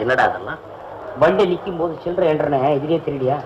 என்னடா அதெல்லாம் வண்டி நிக்கும் போது சில்லற என்றனே இதுலயே திருடியா?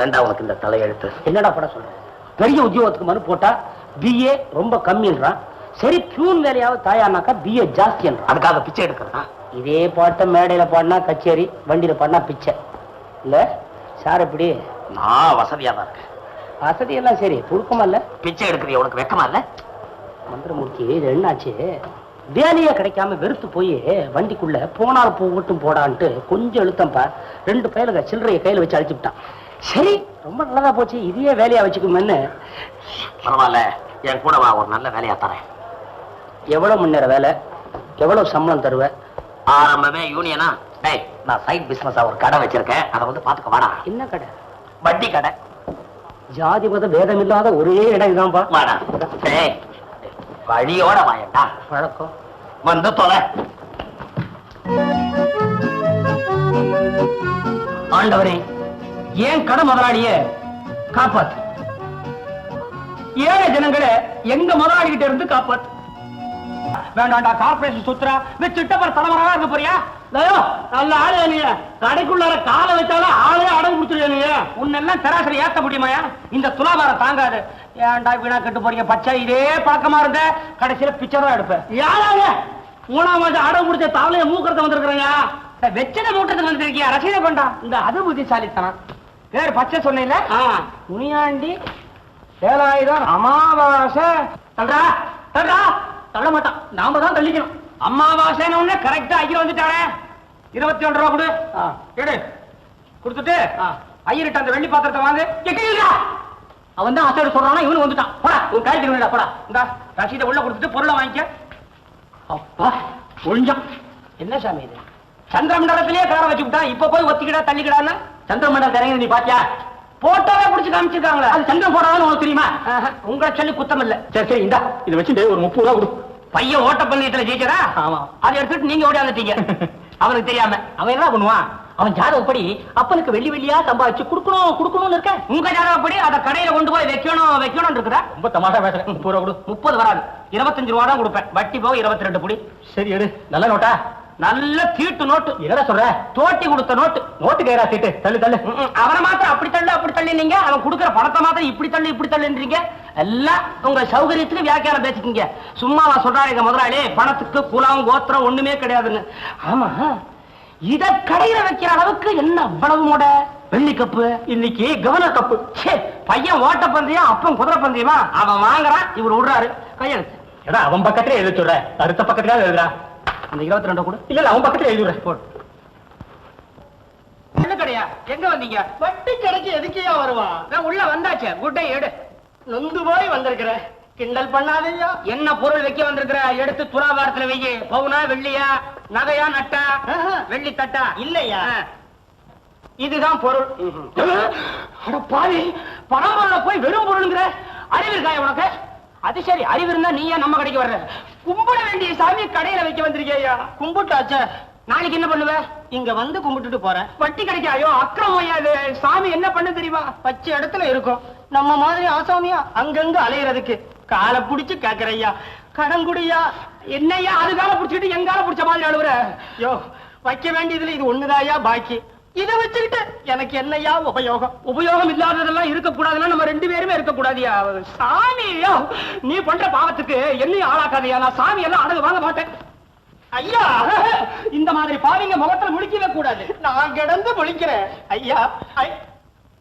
ஏன்டா உனக்கு இந்த தலையெழுத்து? என்னடா பட சொல்ற? பெரிய உத்தியோகத்துக்கு மனு போட்டா பிஏ ரொம்ப கம்மின்றான் சரி பியூன் வேலையாவது தாயானாக்கா பிஏ ஜாஸ்தின்றான் அதுக்காக பிச்சை எடுக்கிறதா? இதே பாட்டை மேடையில பாடினா கச்சேரி வண்டியில பாடினா பிச்சை. இல்ல சார் எப்படி? நான் வசதியா தான் இருக்கேன். வசதி எல்லாம் சரி புழுக்கமா இல்ல? பிச்சை எடுக்கிறது உனக்கு வெக்கமா இல்ல? மந்திரமூர்த்தி இது என்னாச்சு? வேலையே கிடைக்காம வெறுத்து போய் வண்டிக்குள்ள போனால் போகட்டும் போடான்ட்டு கொஞ்சம் இழுத்தம்பா ரெண்டு பயலுக சில்லறைய கையில வச்சு அழிச்சு விட்டான் சரி ரொம்ப நல்லதா போச்சு இதையே வேலையா வச்சுக்குமென்னு. பரவாயில்ல என் கூட வா ஒரு நல்ல வேலையா தரேன். எவ்வளவு மணி நேரம் வேலை? எவ்வளவு சம்பளம் தருவ? ஆரம்பமே யூனியனா? டேய் நான் சைட் பிசினஸா ஒரு கடை வச்சிருக்கேன். அதை வந்து பாத்துக்க வாடா. என்ன கடை? வட்டி கடை. ஜாதி மத பேதம் இல்லாத ஒரே இடம் இதுதான்ப்பா வாடா. டேய் வழியோட வாயண்டா. பழக்கம் வந்து தொலை. ஆண்டவரே ஏன் கடை முதலாளிய காப்பாத்து? ஏழை ஜனங்களை எங்க முதலாளிகிட்ட இருந்து காப்பாத்து? வேண்டாண்டா கார்பரேஷன் சுத்துறா. வச்சுட்ட தலைவரா இருக்க போறியா? நல்ல ஆளு நீ. கடைக்குள்ளார காலை வச்சாலும் ஆளே அடங்கு கொடுத்துருவியா நீ. உன்னெல்லாம் சராசரி ஏத்த முடியுமாயா இந்த துலாபாரம் தாங்காது. ஏன்டா வீணா கட்டு போறீங்க? பச்சை இதே பழக்கமா இருந்த. கடைசியில பிக்சர் தான் எடுப்பேன். யாராங்க மூணாம் மாதம் அடம் முடிச்ச தாவலைய மூக்கறத வந்திருக்கிறேங்க. வெச்சத மூட்டத்துக்கு வந்திருக்கியா? ரசீதை கொண்டா. இந்த அது புத்திசாலித்தனம். பேர் பச்சை சொன்னீங்கள முனியாண்டி வேலாயுதம் அமாவாசை. தள்ளுடா தள்ளுடா. தள்ள மாட்டான் நாம தான் தள்ளிக்கணும். அமாவாசைன்னு ஒண்ணு கரெக்டா ஐயர் வந்துட்டானே. இருபத்தி ஒன்று ரூபா கொடு. எடு. கொடுத்துட்டு ஐயர்கிட்ட அந்த வெள்ளி பாத்திரத்தை வாங்கு. எக்கீங்களா அவன் தான் அசடு சொல்றானா இவனு வந்துட்டான். போடா உன் காய்ச்சி விடா போடா. இந்த ரசீதை உள்ள கொடுத்துட்டு பொருளை வாங்கிக்க. அப்பா ஒழிஞ்சான் என்ன சாமி இது? சந்திரமண்டலத்திலேயே கார வச்சு விட்டா இப்ப போய் ஒத்திக்கிடா தள்ளிக்கிடான்னு? சந்திரமண்டலம் இறங்கி நீ பாத்தியா? போட்டோவே புடிச்சு காமிச்சிருக்காங்களே. அது சந்திரன் போடாதுன்னு உனக்கு தெரியுமா? உங்களை சொல்லி குத்தம் இல்ல சரி சரி இந்தா. இதை வச்சுட்டு ஒரு முப்பது ரூபா கொடு. பையன் ஓட்ட பந்தயத்துல ஜெயிச்சதா? ஆமா. அதை எடுத்துட்டு நீங்க ஓடியாந்துட்டீங்க. அவனுக்கு தெரியாம. அவன் என்ன பண்ணுவான்? அவன் ஜாதகப்படி அப்பனுக்கு வெள்ளி வெள்ளியா சம்பாதிச்சு கொடுக்கணும் கொடுக்கணும்னு இருக்க உங்க ஜாதகப்படி அதை கடையில கொண்டு போய் வைக்கணும் வைக்கணும் இருக்குதா? ரொம்ப தமாஷா பேசுறேன் முப்பது வராது. இருபத்தஞ்சு ரூபா தான் கொடுப்பேன். வட்டி போக இருபத்தி ரெண்டு புடி. சரி எடு. நல்ல நோட்டா? நல்ல தீட்டு நோட்டு. என்னடா சொல்ற? தோட்டி கொடுத்த நோட்டு. நோட்டு கேரா தீட்டு தள்ளு தள்ளு. அவனை மாத்திரம் அப்படி தள்ளு அப்படி தள்ளினீங்க அவன் கொடுக்கிற பணத்தை மாத்திரம் இப்படி தள்ளு இப்படி தள்ளுன்றீங்க. எல்லாம் உங்க சௌகரியத்துக்கு வியாக்கியானம் பேசிக்கிங்க. சும்மாவா சொல்றாரு எங்க முதலாளி. பணத்துக்கு குலம் கோத்திரம் ஒண்ணுமே கிடையாதுன்னு. ஆமா. இத கடையில வைக்கிற அளவுக்கு என்ன அவ்வளவு முட? வெள்ளி கப்பு. இன்னைக்கு கவர்னர் கப்பு. பையன் ஓட்ட பந்தயம் அப்பன் குதிரை பந்தயமா? அவன் வாங்குறான் இவர் விடுறாரு. கையெழுத்து. அவன் பக்கத்துல எழுத சொல்ற அடுத்த பக்கத்துல எழுதுறா அந்த இருபத்தி ரெண்டு கூட. இல்ல அவன் பக்கத்துல எழுதுற போடு. என்ன கடையா? எங்க வந்தீங்க? வட்டி கடைக்கு எதுக்கையா வருவா? நான் உள்ள வந்தாச்சே. குட்டை எடு. நொந்து போய் வந்திருக்கிற. கிண்டல் பண்ணாதீங்க. என்ன பொருள் வைக்க வந்திருக்கிற? எடுத்து துலாபாரத்துல வெய்ய பவுனா வெள்ளியா நகையா நட்டா. வெள்ளி தட்டா? இல்லையா. இதுதான் பொருள். பாவி பணம்பொருள போய் வெறும் பொருளுங்கிற அறிவு இருக்காய உனக்கு? அது சரி அறிவு இருந்தா நீ ஏன் நம்ம கடைக்கு வர்ற. கும்பிட வேண்டிய சாமி கடையில வைக்க வந்திருக்கியா? கும்பிட்டாச்சே. நாளைக்கு என்ன பண்ணுவ? இங்க வந்து கும்பிட்டுட்டு போறேன். வட்டி கிடைக்காயோ? அக்கிரமம் ஐயா இது சாமி என்ன பண்ண தெரியுமா? பச்சை இடத்துல இருக்கும். நம்ம மாதிரி ஆசாமியா அங்கங்க அலையறதுக்கு. காலை புடிச்சு கேக்குறையா கடன் குடியா என்னையா அதுகால புடிச்சிட்டு எங்கால புடிச்ச மாதிரி அழுவுற? யோ வைக்க வேண்டியதுல இது ஒண்ணுதாயா பாக்கி. இதை வச்சுக்கிட்டு எனக்கு என்னையா உபயோகம்? உபயோகம் இல்லாததெல்லாம் இருக்க கூடாதுன்னா நம்ம ரெண்டு பேருமே இருக்க கூடாதியா சாமி நீ பண்ற பாவத்துக்கு என்னையும் ஆளாக்காதையா? நான் சாமி எல்லாம் அடகு வாங்க மாட்டேன். ஐயா இந்த மாதிரி பாவிங்க முகத்துல முழிக்கவே கூடாது. நான் கிடந்து முழிக்கிறேன். ஐயா ஐ,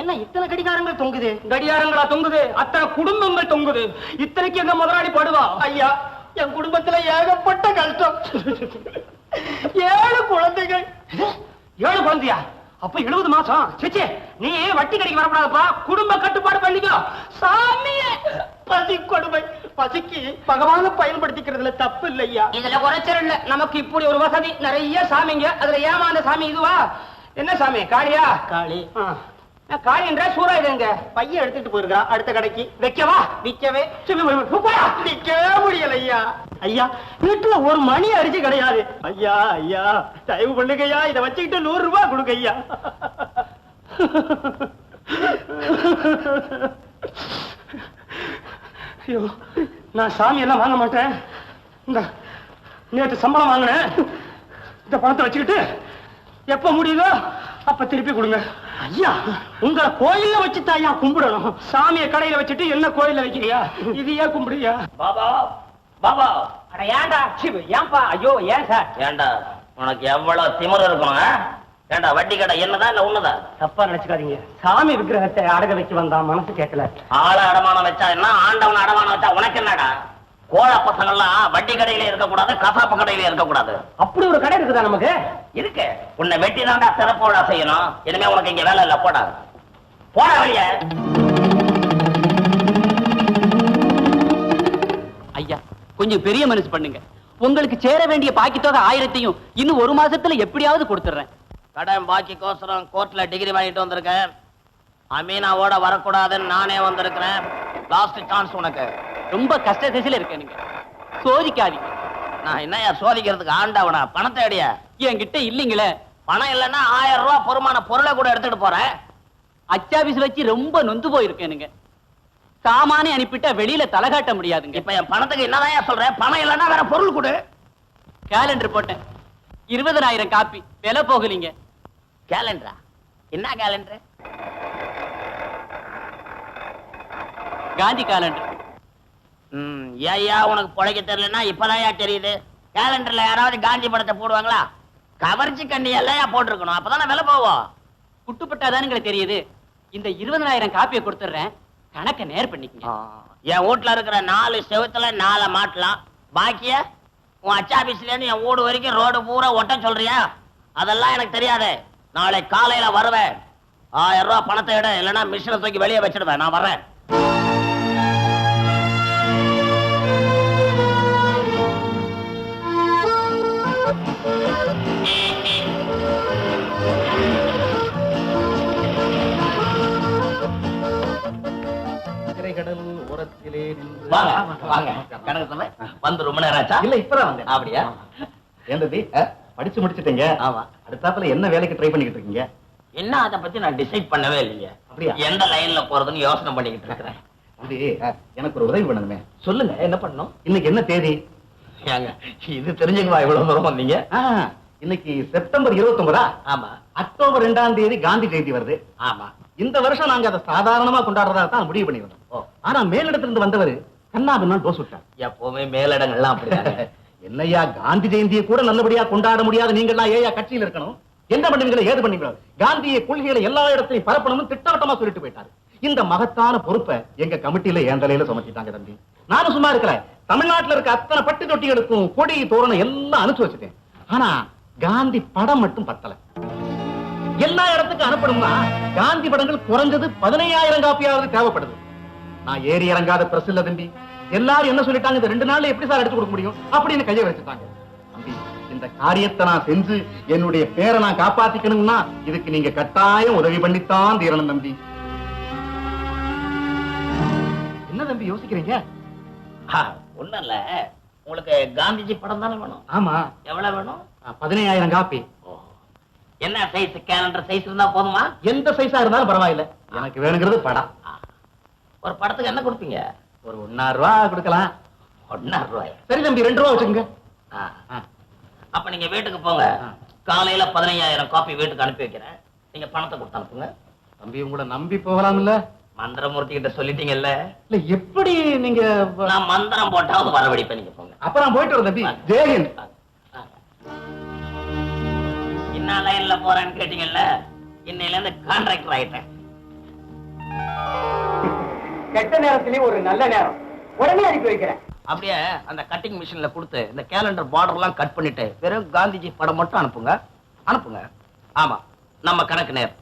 என்ன இத்தனை கடிகாரங்கள் தொங்குது? கடிகாரங்களா தொங்குது? அத்தனை குடும்பங்கள் தொங்குது? இத்தனைக்கு எங்க முதலாளி படுவா? ஐயா என் குடும்பத்துல ஏகப்பட்ட கஷ்டம். ஏழு குழந்தைகள். ஏழு குழந்தையா? அப்ப எழுபது மாசம். சிச்சி நீ வட்டி கடைக்கு வரக்கூடாதுப்பா. குடும்ப கட்டுப்பாடு பண்ணிக்கோ. சாமியே! பசி கொடுமை பசிக்கு பகவான பயன்படுத்திக்கிறதுல தப்பு இல்லையா? இதுல குறைச்சல் இல்ல. நமக்கு இப்படி ஒரு வசதி. நிறைய சாமிங்க. அதுல ஏமாந்த சாமி இதுவா? என்ன சாமி? காளியா? காளி. காளின்ற சூறா இதுங்க பையன் எடுத்துட்டு போயிருக்கா அடுத்த கடைக்கு. வைக்கவா? விற்கவே சும்மா போய் போய் முடியல ஐயா ஐயா வீட்டுல ஒரு மணி அரிசி கிடையாது. ஐயா ஐயா தயவு பண்ணுங்க இதை வச்சுக்கிட்டு நூறு ரூபாய் கொடுங்க ஐயா. ஐயோ நான் சாமி எல்லாம் வாங்க மாட்டேன். இந்த நேற்று சம்பளம் வாங்கினேன். இந்த பணத்தை வச்சுக்கிட்டு எப்போ முடியுதோ அப்ப திருப்பி கொடுங்க. ஐயா உங்களை கோயில்ல வச்சுட்டு ஐயா கும்பிடணும். சாமியை கடையில வச்சுட்டு என்ன கோயில்ல வைக்கிறியா? இது ஏன் கும்பிடுறியா? பாபா பாபா. அட ஏன்டா சி, ஏன்பா? ஐயோ ஏன் சார்? ஏண்டா உனக்கு எவ்வளவு திமிரு இருக்கணும்? ஏண்டா வட்டி கடை என்னதா இல்ல உன்னதா? தப்பா நினைச்சுக்காதீங்க. சாமி விக்கிரகத்தை அடக வைக்க வந்தான் மனசு கேட்கல. ஆள அடமானம் வச்சா என்ன ஆண்டவன் அடமானம் வச்சா உனக்கு என்னடா? கோழ பசங்கள்லாம் வட்டி கடையில இருக்கக்கூடாது கசாப்பு கடையில இருக்கக்கூடாது. அப்படி ஒரு கடை இருக்குதா நமக்கு? இருக்கு. உன்னை வெட்டி தாண்டா சிறப்போட செய்யணும். இனிமே உனக்கு இங்க வேலை இல்ல போடா. போடா வெளிய. ஐயா கொஞ்சம் பெரிய மனசு பண்ணுங்க. உங்களுக்கு சேர வேண்டிய பாக்கி தொகை ஆயிரத்தையும் இன்னும் ஒரு மாசத்துல எப்படியாவது கொடுத்துறேன். கடன் பாக்கிக்கோசரம் கோர்ட்ல டிகிரி வாங்கிட்டு வந்திருக்கேன் அமீனாவோட வரக்கூடாதுன்னு நானே வந்திருக்கிறேன். லாஸ்ட் சான்ஸ் உனக்கு. ரொம்ப கஷ்ட திசையில இருக்க நீங்க. சோதிக்காதீங்க. நான் என்னையா சோதிக்கிறதுக்கு ஆண்டவனா? பணத்தை அடியா என்கிட்ட இல்லைங்களே. பணம் இல்லைன்னா ஆயிரம் ரூபாய் பொறுமான பொருளை கூட எடுத்துட்டு போறேன் அச்சாபீஸ் வச்சு ரொம்ப நொந்து போயிருக்கேனுங்க சாமானே அனுப்பிட்டா வெளியில தலை காட்ட முடியாதுங்க. இப்ப என் பணத்துக்கு என்னதான் சொல்றேன் பணம் இல்லைன்னா வேற பொருள் கொடு. கேலண்டர் போட்டேன். இருபதனாயிரம் காப்பி. விலை போகலீங்க. கேலண்டரா என்ன கேலண்டர் காந்தி கேலண்டர் ம் ஏய்யா உனக்கு பிழைக்க தெரியலன்னா இப்பதான் தெரியுது. கேலண்டர்ல யாராவது காந்தி படத்தை போடுவாங்களா? கவர்ச்சி கண்ணியெல்லாம் போட்டிருக்கணும். அப்பதானே விலை போவோம். எங்களுக்கு தெரியுது. இந்த இருபதனாயிரம் காப்பியை கொடுத்துட்றேன். கணக்கை நேர் பண்ணிக்கங்க. என் வீட்டுல இருக்கிற நாலு செவுத்துல நாலை மாட்டலாம். பாக்கிய உன் அச்சாபீஸ்ல இருந்து என் வீடு வரைக்கும் ரோடு பூரா ஒட்ட சொல்றியா? அதெல்லாம் எனக்கு தெரியாது. நாளை காலையில வருவேன். ஆயிரம் ரூபாய் பணத்தை எடு. இல்லைன்னா மிஷினை தூக்கி வெளியே வச்சிடுவேன். நான் வர்றேன். வாங்க வாங்க. சொல்ல வந்து ரொம்ப நேரம் ஆச்சா? இல்ல இப்பதான் வந்தேன். அப்படியா? ஏந்ததி படிச்சு முடிச்சிட்டீங்க? ஆமா. அடுத்தாப்புல என்ன வேலைக்கு ட்ரை பண்ணிக்கிட்டு இருக்கீங்க? என்ன அதை பத்தி நான் டிசைட் பண்ணவே இல்லைங்க. அப்படியா? எந்த லைன்ல போறதுன்னு யோசனை பண்ணிக்கிட்டு இருக்கிறேன். எனக்கு ஒரு உதவி பண்ணணுமே. சொல்லுங்க என்ன பண்ணணும்? இன்னைக்கு என்ன தேதி? ஏங்க இது தெரிஞ்சுக்குவா இவ்வளவு தூரம் வந்தீங்க? இன்னைக்கு செப்டம்பர் இருபத்தொன்பதா ஆமா. அக்டோபர் ரெண்டாம் தேதி காந்தி ஜெயந்தி வருது. ஆமா. இந்த வருஷம் நாங்க அதை சாதாரணமா கொண்டாடுறதா தான் முடிவு பண்ணிருந்தோம். ஆனா மேலிடத்துல இருந்து வந்தவர் கண்ணா பின்னா டோஸ் விட்டார் எப்பவுமே மேலிடங்கள்லாம் அப்படிதாங்க என்னையா காந்தி ஜெயந்தியை கூட நல்லபடியா கொண்டாட முடியாத நீங்கள்லாம் ஏயா கட்சியில் இருக்கணும்? என்ன பண்ணுவீங்களோ ஏது பண்ணுவீங்களோ? காந்திய கொள்கைகளை எல்லா இடத்தையும் பரப்பணும்னு திட்டவட்டமா சொல்லிட்டு போயிட்டாரு. இந்த மகத்தான பொறுப்பை எங்க கமிட்டியில என் தலையில சுமத்திட்டாங்க தம்பி. நானும் சும்மா இருக்கல. தமிழ்நாட்டுல இருக்க அத்தனை பட்டு தொட்டிகளுக்கும் கொடி தோரணம் எல்லாம் அனுப்பிச்சு வச்சுட்டேன். ஆனா காந்தி படம் மட்டும் பத்தல. எல்லா இடத்துக்கும் அனுப்பணும்னா காந்தி படங்கள் குறைஞ்சது பதினையாயிரம் காப்பியாவது தேவைப்படுது. நான் ஏறி இறங்காத பிரஸ் இல்ல தம்பி. எல்லாரும் என்ன சொல்லிட்டாங்க இந்த ரெண்டு நாள்ல எப்படி சார் எடுத்து கொடுக்க முடியும்? அப்படின்னு கையை வச்சுட்டாங்க தம்பி இந்த காரியத்தை நான் செஞ்சு என்னுடைய பேரை நான் காப்பாத்திக்கணும்னா இதுக்கு நீங்க கட்டாயம் உதவி பண்ணித்தான் தீரணும் தம்பி. என்ன தம்பி யோசிக்கிறீங்க? ஒண்ணும் இல்ல. உங்களுக்கு காந்திஜி படம் தானே வேணும்? ஆமா. எவ்வளவு வேணும்? பதினையாயிரம் காப்பி. என்ன சைஸ் கேலண்டர் சைஸ் இருந்தா போதுமா? எந்த சைஸா இருந்தாலும் பரவாயில்ல. எனக்கு வேணுங்கிறது படம். ஒரு படத்துக்கு என்ன கொடுப்பீங்க? ஒரு ஒன்னாயிரம் ரூபாய் கொடுக்கலாம். ஒன்னாயிரம் ரூபாய். சரி தம்பி ரெண்டு ரூபா வச்சுக்கோங்க. அப்ப நீங்க வீட்டுக்கு போங்க. காலையில பதினையாயிரம் காப்பி வீட்டுக்கு அனுப்பி வைக்கிறேன். நீங்க பணத்தை கொடுத்து அனுப்புங்க. தம்பி உங்களை நம்பி போகலாம் இல்ல மந்திரமூர்த்தி கிட்ட சொல்லிட்டீங்கல்ல? இல்ல எப்படி நீங்க நான் மந்திரம் போட்டாவது வரவழைப்பேன் நீங்க போங்க. அப்ப நான் போயிட்டு வரேன் தம்பி. ஜெயஹிந்த் என்ன லைன்ல போறேன்னு கேட்டீங்கல்ல? இன்னையில இருந்து கான்ட்ராக்டர் ஆயிட்டேன். கெட்ட நேரத்திலயும் ஒரு நல்ல நேரம். உடனே அனுப்பி வைக்கிறேன். அப்படியே அந்த கட்டிங் மிஷின்ல கொடுத்து இந்த கேலண்டர் பார்டர் எல்லாம் கட் பண்ணிட்டு வெறும் காந்திஜி படம் மட்டும் அனுப்புங்க. அனுப்புங்க. ஆமா நம்ம கணக்கு நேர்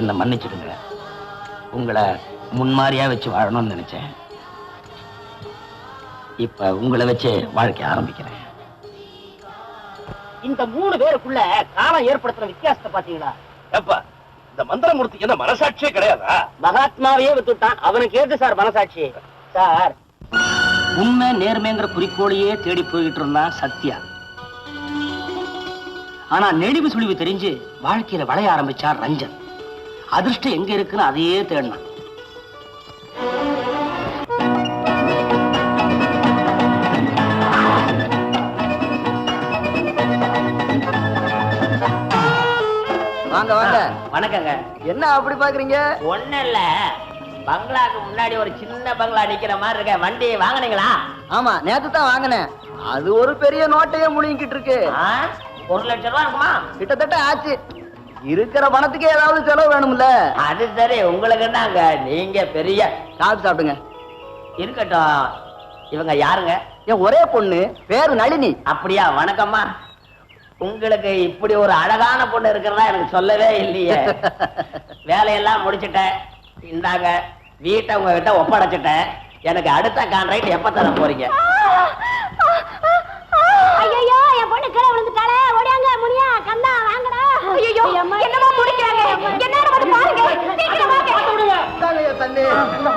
என்ன மன்னிச்சிடுங்க. உங்களை முன்மாதிரியா வச்சு வாழணும்னு நினைச்சேன். இப்ப உங்களை வச்சு வாழ்க்கை ஆரம்பிக்கிறேன். இந்த மூணு பேருக்குள்ள காலம் ஏற்படுத்துற வித்தியாசத்தை பாத்தீங்களா ஏப்பா இந்த மந்திரமூர்த்தி என்ன மனசாட்சியே கிடையாதா? மகாத்மாவையே வித்துட்டான் அவனுக்கு ஏது சார் மனசாட்சி? சார். உண்மை நேர்மைங்கிற குறிக்கோளையே தேடி போய்கிட்டு இருந்தான் சத்யா. ஆனா நெளிவு சுழிவு தெரிஞ்சு வாழ்க்கையில வளைய ஆரம்பிச்சான் ரஞ்சன். அதிர்ஷ்டம் எங்க இருக்குன்னு அதையே தேடினான். வாங்க வாங்க. வணக்கங்க. என்ன அப்படி பாக்குறீங்க? ஒண்ணு இல்ல பங்களாக்கு முன்னாடி ஒரு சின்ன பங்களா நிக்கிற மாதிரி இருக்க வண்டி வாங்குனீங்களா? ஆமா நேத்து தான் வாங்கினேன். அது ஒரு பெரிய நோட்டையே முழுங்கிட்டு இருக்கு? ஒரு லட்சம் ரூபா இருக்குமா? கிட்டத்தட்ட ஆச்சு. இருக்கிற பணத்துக்கு ஏதாவது செலவு வேணும்ல. அது சரி உங்களுக்கு என்னங்க நீங்க பெரிய சாப்பிட்டு சாப்பிடுங்க. இருக்கட்டும். இவங்க யாருங்க? என் ஒரே பொண்ணு. பேரு நளினி. அப்படியா வணக்கம்மா. உங்களுக்கு இப்படி ஒரு அழகான பொண்ணு இருக்கிறதா எனக்கு சொல்லவே இல்லையே. வேலையெல்லாம் முடிச்சிட்டேன். இந்தாங்க வீட்டை உங்ககிட்ட ஒப்படைச்சிட்டேன். எனக்கு அடுத்த கான்ட்ராக்ட் எப்ப தர போறீங்க? ஐயோ என் பொண்ணு கீழே விழுந்துட்டாளே. ஓடியாங்க முனியா கந்தா வாங்கடா. ஐயோ என்னமா முடிக்கிறாங்க? என்ன வந்து பாருங்க. சீக்கிரம் வாங்க.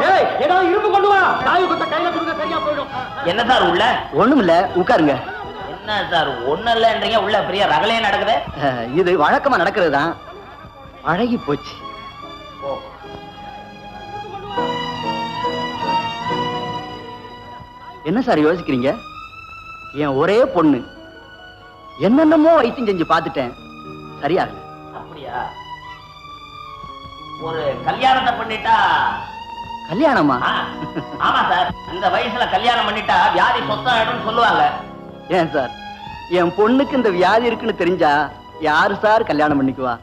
ஏய் ஏதாவது இரும்பு கொண்டு வா. தாய் குத்த கையில கொடுங்க சரியா போயிடும். என்ன சார் உள்ள? ஒண்ணுமில்ல உட்காருங்க. என்ன சார் ஒண்ணு இல்லைன்றீங்க உள்ள பெரிய ரகலையே நடக்குது? இது வழக்கமா நடக்கிறது தான் பழகி போச்சு. என்ன சார் யோசிக்கிறீங்க? என் ஒரே பொண்ணு. என்னென்னமோ வைத்தியம் செஞ்சு பார்த்துட்டேன். சரியா அப்படியா? ஒரு கல்யாணத்தை பண்ணிட்டா? கல்யாணமா? ஆமா சார். இந்த வயசுல கல்யாணம் பண்ணிட்டா வியாதி சொத்தாயிடும்னு சொல்லுவாங்க. ஏன் சார்? என் பொண்ணுக்கு இந்த வியாதி இருக்குன்னு தெரிஞ்சா யாரு சார் கல்யாணம் பண்ணிக்குவா?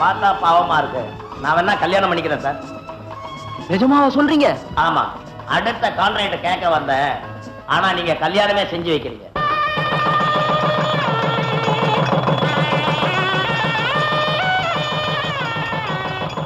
பார்த்தா பாவமா இருக்கு. நான் வேணா கல்யாணம் பண்ணிக்கிறேன் சார். நிஜமாவா சொல்றீங்க? ஆமா. அடுத்த கான்ட்ராக்ட் கேட்க வந்தேன். ஆனா நீங்க கல்யாணமே செஞ்சு வைக்கிறீங்க.